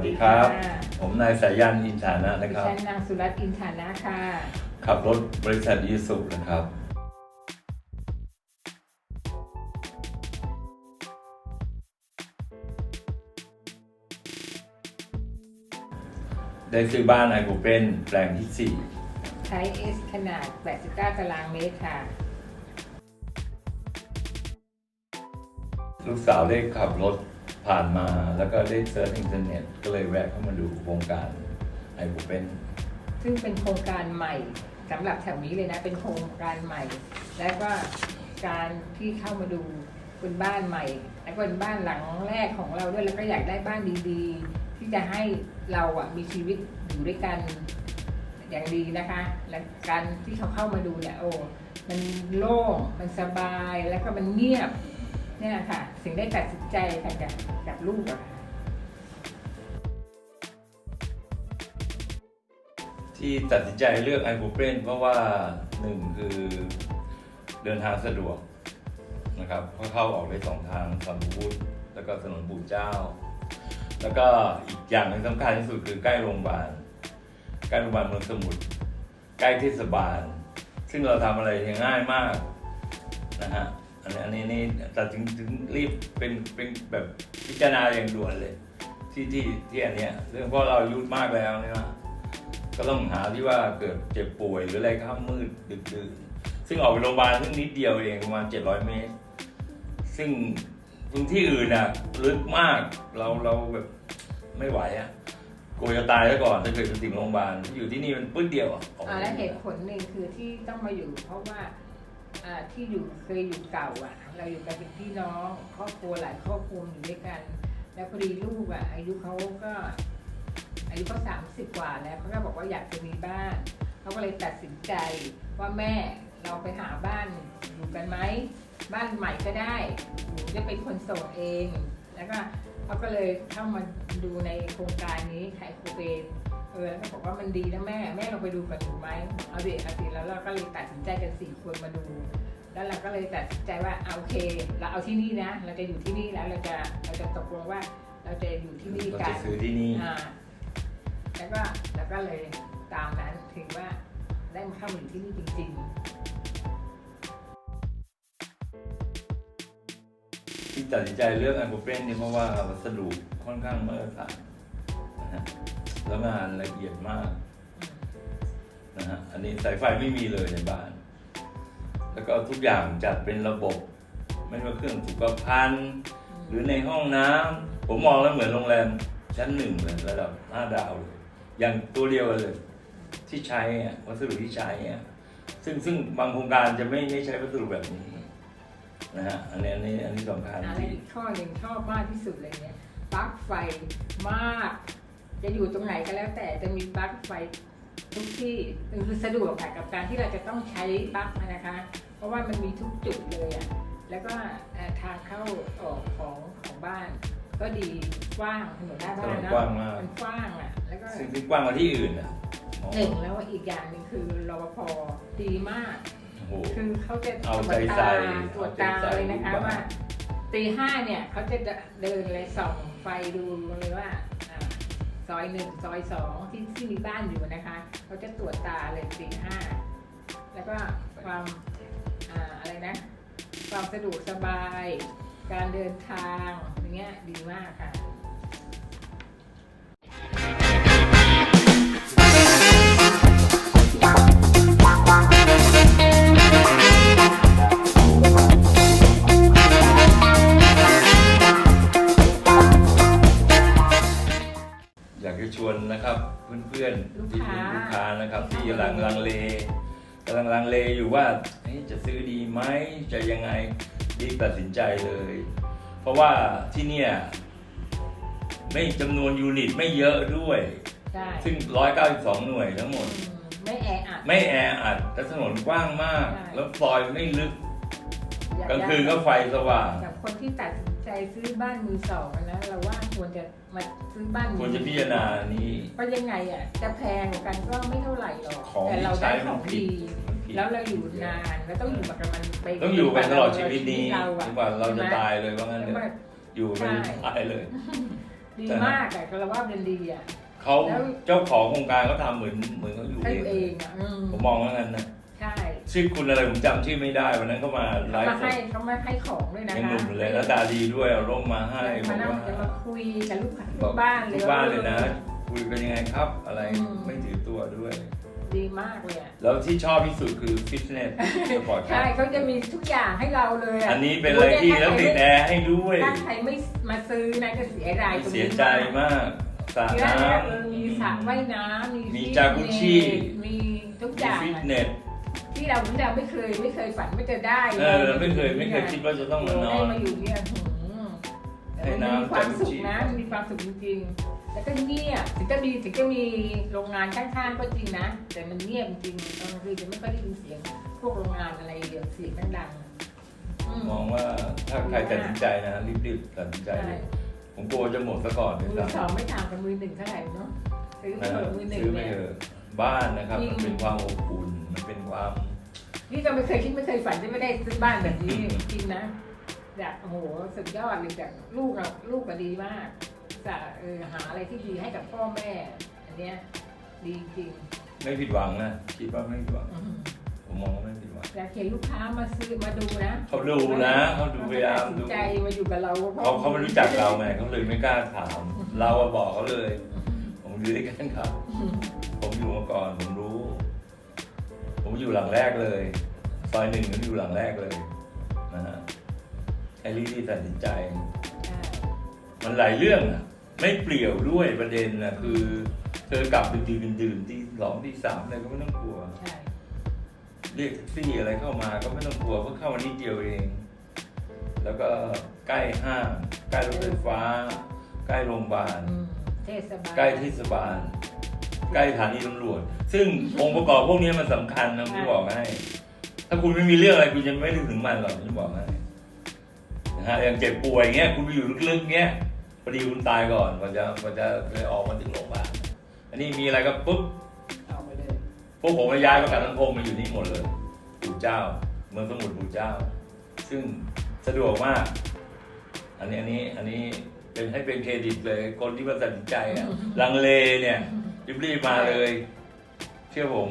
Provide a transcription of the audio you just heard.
สดีครับค่ะผมนายสายันอินทานะนะดิครับฉันนางสุรัตน์อินทานะค่ะ ขับรถบริษัทยีสุนะครับได้ซื้อบ้านไอโกเปนแปลงที่ใช้เอสขนาด 89 ตารางเมตรค่ะ4ลูกสาวได้ขับรถ ผ่านมาแล้วก็ได้เซิร์ชอินเทอร์เน็ตก็เลยแวะเข้ามาดูโครงการไอโกเป็นซึ่งเป็นโครงการใหม่สำหรับแถวนี้เลยนะเป็นโครงการใหม่ และก็การที่เข้ามาดูเป็นบ้านใหม่และก็เป็นบ้านหลังแรกของเราด้วยแล้วก็อยากได้บ้านดีๆ ที่จะให้เราอะมีชีวิตอยู่ด้วยกันอย่างดีนะคะ และการที่เขาเข้ามาดูเนี่ยโอ้มันโล่งมันสบายแล้วก็มันเงียบ เนี่ยค่ะสิ่งได้ตัดสินใจค่ะกับกับลูกอะค่ะที่ตัดสินใจเลือกไอโกเปนเพราะว่าหนึ่งคือเดินทางสะดวกนะครับเพราะเข้าออกได้สองทางสัมพุทธแล้วก็ถนนปู่เจ้า แล้วก็อีกอย่างหนึงสำคัญที่สุดคือใกล้โรงพยาบาลใกล้โรงพยาบาลเมืองสมุทรใกล้เทศบาล ซึ่งเราทำอะไรง่ายมากนะฮะ อันนี้อันนี้นี่แต่ถึงถึงรีบเป็นเป็นแบบพิจารณาอย่างด่วนเลย ที่ที่ที่อันเนี้ยเรื่องเพราะเราอายุมากแล้วเนี่ยนะก็ต้องหาที่ว่าเกิดเจ็บป่วยหรืออะไรข้ามมืดดึกดื่นซึ่งออกไปโรงพยาบาลซึ่งนิดเดียวเองประมาณ700เมตร ซึ่งพื้นที่อื่นน่ะลึกมากเราเราแบบไม่ไหวอะกลัวจะตายซะก่อนถ้าเกิดจะถึงโรงพยาบาลอยู่ที่นี่มันปื้ดเดียวอะอ่าและเหตุผลหนึ่งคือที่ต้องมาอยู่เพราะว่า อ่าที่อยู่เคยอยู่เก่าอะ เราอยู่กันเป็นพี่น้องครอบครัวหลายครอบครัวอยู่ด้วยกัน แล้วพอดีลูกอะ อายุเขาก็ อายุเขาสามสิบกว่าแล้วเขาก็บอกว่าอยากจะมีบ้านเขาก็เลยตัดสินใจว่าแม่เราไปหาบ้านอยู่กันไหมบ้านใหม่ก็ได้หนูจะเป็นคนส่งเอง แล้วก็เขาก็เลยเข้ามาดูในโครงการนี้ขายโคเปน เออแล้วก็บอกว่ามันดีนะแม่แม่เราไปดูกันถูกไหมเอาดิเอาดิแล้วเราก็เลยตัดสินใจกันสี่คนมาดู แล้วเราก็เลยตัดสินใจว่าเอาโอเค เราเอาที่นี่นะ เราจะอยู่ที่นี่แล้วเราจะเราจะตกลงว่า เราจะอยู่ที่นี่เรากัจะนซื้อที่นี่ อ่าแล้วก็แล้วก็เลยตามนั้นถึงว่าได้มาเข้ามาอยู่ที่นี่จริง ที่ตัดสินใจเลือกไอโกเปนเนี่ยเพราะว่าวัสดุค่อนข้างมาตรฐาน นะฮะแล้วงานละเอียดมากนะฮะอันนี้สายไฟไม่มีเลยในบ้าน แล้วก็ทุกอย่างจัดเป็นระบบ ไม่ว่าเครื่องสุขภัณฑ์หรือในห้องน้ำผมมองแล้วเหมือนโรงแรมชั้นหนึ่งเลยระดับห้าดาวเลยอย่างตัวเดียวกันเลย ที่ใช้อะวัสดุที่ใช้อะซึ่งซึ่งบางโครงการจะไม่ไม่ใช้วัสดุแบบนี้นะฮะอันนี้อันนี้อันนี้สำคัญอะไรที่อีกข้อหนึ่งชอบมากที่สุดเลยเนี่ยปลั๊กไฟมาก จะอยู่ตรงไหนก็แล้วแต่จะมีปลั๊กไฟทุกที่คือสะดวกค่ะกับการที่เราจะต้องใช้ปลั๊กนะคะ เพราะว่ามันมีทุกจุดเลยอะแล้วก็เอ่อทางเข้าออกของของบ้าน ก็ดีกว้างถนนหน้าบ้านถนนเนาะกว้างมากมันกว้างอะแล้วก็ซึ่งซึ่งกว้างกว่าที่อื่นอะอ๋อหนึ่งแล้วอีกอย่างหนึ่งคือรปภดีมากโอ้โหคือเขาจะเอาตรใจวจใส่ตาตรวจตาเอาใจใส่เลยนะคะดูบ้างว่าตีห้าเนี่ยเขาจะเดินเลยส่องไฟดูเลยว่าอ่า ซอยหนึ่งซอยสองที่ที่มีบ้านอยู่นะคะเขาจะตรวจตาเลยตีห้าแล้วก็ความออะไรนะ ความสะดวกสบาย การเดินทางอย่างเงี้ยดีมากค่ะ เพื่อนๆลูกที่ค้าเป็นลูกค้านะครับ ที่กำลังลังเลกำลังลังเลอยู่ว่าเฮ้ยจะซื้อดีไหมจะยังไงรีบตัดสินใจเลย เพราะว่าที่เนี่ยไม่จำนวนยูนิตไม่เยอะด้วยใช่ซึ่ง 192 หน่วยทั้งหมดอืมไม่แออัด ไม่แออัดแต่ถนนกว้างมากใช่แล้วซอยไม่ลึกอยกลางคืนก็ไฟสว่างกับคนที่ตัดสิน ใจซื้อบ้านมือสองอะนะเราว่าควรจะมาซื้อบ้านมืควรจะพิจารณานี้เพราะยังไงอะจะแพงกว่ากันก็ไม่เท่าไหร่หรอกของแต่เราที่ใช้ได้ขมัอนงผิดดีมันผิด แล้วเราอยู่นานแล้วต้องอยู่กับมันไปต้องอยู่ไปตลอดชีวิตนี้เราอะจนกว่าเราจะตายเลยว่างั้นเถแล้วอะก็อยู่ไปใช่ตายเลย ดีมากอะก็เราว่าเป็นดีอะเขาแล้ว เจ้าของโครงการเขาทำเหมือนเหมือนเขาอยู่ให้เองตัวเองอะอืมผมมองว่างั้นนะใช่ชื่อคุณอะไรผมจำชื่อไม่ได้วันนั้นเขามาไลเขาฟ์มาสให้ดเขามาให้ของด้วยนะยังคะหนุ่มอยู่เลยแล้วตาดีด้วยเอาร่มมาให้บมาอกนั่งว่าจะมาคุยกับลูกค้าบลูอกกบ้านเลยทุกบ้านเลยนะ คุยเป็นยังไงครับ อะไรอืม ไม่ถือตัวด้วย ดีมากเลยอะแล้วที่ชอบที่สุดคือฟิตเนสสปอร์ตใช่เขาจะมีทุกอย่างให้เราเลยะอันนี้เป็นอะไรที่แล้วติดแอร์ให้ด้วย ถ้าใครไม่มาซื้อนะจะเสียดายตรงเสีนี้ยใจมากสระเสียน้ดายเออมีสระว่ายน้ำมีมีฟิตจากุชิเนสมีทุกำอย่างฟิตอะเนส ที่เราที่เราไม่เคยไม่เคยฝันว่าจะได้เออเราไม่เคยไม่เคยคิดว่าจะต้องมานอได้น มาอยู่เนี่ยหืมแต่ให้มันน้ำมีความสุขจากุชินะมันมีความสุขจริงๆแล้วก็เงียบถึงจะมีถึงจะมีโรงงานข้างๆก็จริงนะ แต่มันเงียบจริงตอนกลางคืนจะไม่ค่อยได้ยินเสียง พวกโรงงานอะไรเดี๋ยวเสียงดังๆอืมมองว่าถ้าใครตัดสินใจนะรีบๆตัดสินใจใช่เลยผมกลัวจะหมดซะก่อนด้วยมือซ้ำ สองไม่ต่างกับมือหนึ่งเท่าไหร่เนาะซื้อนะเถอะมือหนึ่งซื้อไปเนี่ย เถอะบ้านนะครับ จริง มันเป็นความอบอุ่น มันเป็นความ นี่ก็ไม่เคยคิดไม่เคยฝันจะไม่ได้ซื้อบ้านแบบนี้จริงนะอยากโอ้โหสุดยอดเลยจากลูกเราลูกก็ดีมากจะเออหาอะไรที่ดีให้กับพ่อแม่ อันเนี้ยดีจริงไม่ผิดหวังนะคิดว่าไม่ผิดหวังอืมผมมองว่าไม่ผิดหวังอยากเห็นลูกค้ามาซื้อมาดูนะเขาดูนะเขาดูพยายามตัดดูสินใจมาอยู่กับเราพระเขาเขาไม่รู้จักเราไงเขาเลยไม่กล้าถาม เราอะบอกเขาเลย ผมอยู่ด้วยกันครับอืมผมอยู่มาก่อนผมรู้ ผมอยู่หลังแรกเลยซอยหนึ่งผมอยู่หลังแรกเลยนะฮะไอ้รีที่ตัดสินใจใช่มันหลายเรื่องอะไม่เปลี่ยวด้วยประเด็นนะคือ เธอกลับดึกๆดื่นๆที่สองที่สามอะไรก็ไม่ต้องกลัว ใช่ เรียกแท็กซี่อะไรเข้ามาก็ไม่ต้องกลัวเพราะเข้ามานิดเดียวเอง แล้วก็ใกล้ห้างใกล้รถไฟฟ้า ใกล้โรงพยาบาล อืมเทศบาล ใกล้เทศบาล ใกล้สถานีตำรวจ ซึ่งองค์ประกอบพวกนี้มันสำคัญนะผมบอกให้ ถ้าคุณไม่มีเรื่องอะไรคุณจะไม่นึกถึงมันหรอกผมจะบอกให้นะฮะอย่างเจ็บป่วยเงี้ยคุณไปอยู่ลึกๆเงี้ยพอดีคุณตายก่อนกว่าจะกว่าจะเลยออกมาถึงโรงพยาบาลอันนี้มีอะไรก็ปุ๊บเอาไปเลยพวกผมมาย้ายประกันสังคมมาอยู่นี่หมดเลยปู่เจ้า เมืองสมุทรปู่เจ้า ซึ่งสะดวกมาก อันนี้อันนี้อันนี้เป็นให้เป็นเครดิตเลยคนที่มาตัดสินใจอะลังเลเนี่ย รีบๆมาเลย เชื่อผม